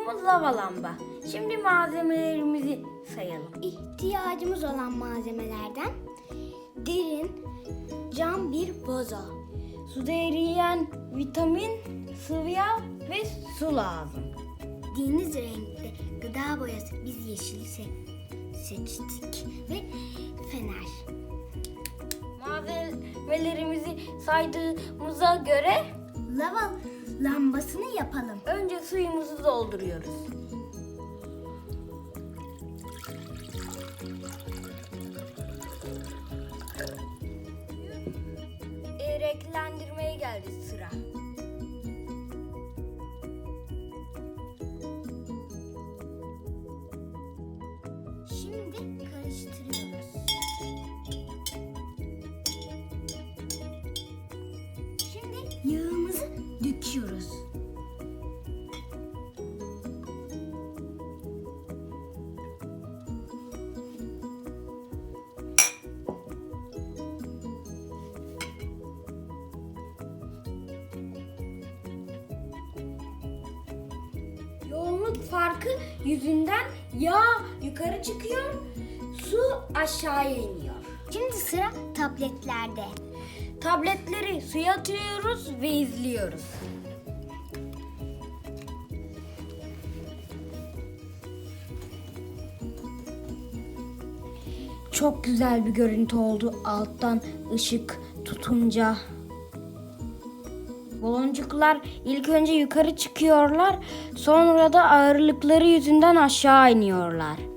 ihtiyacımız lava lamba. Şimdi malzemelerimizi sayalım. İhtiyacımız olan malzemelerden derin cam bir vazo. Suda eriyen vitamin, sıvı yağ ve su lazım. Deniz renkli gıda boyası biz yeşili se- seçtik ve fener. Malzemelerimizi saydığımıza göre Lava lambasını yapalım. önce suyumuzu dolduruyoruz. E, renklendirmeye geldi sıra. Şimdi karıştırıyoruz. Yoğunluk farkı yüzünden yağ yukarı çıkıyor, su aşağıya iniyor. Şimdi sıra tabletlerde. Tabletleri suya atıyoruz ve izliyoruz. Çok güzel bir görüntü oldu alttan ışık tutunca. Baloncuklar ilk önce yukarı çıkıyorlar, sonra da ağırlıkları yüzünden aşağı iniyorlar.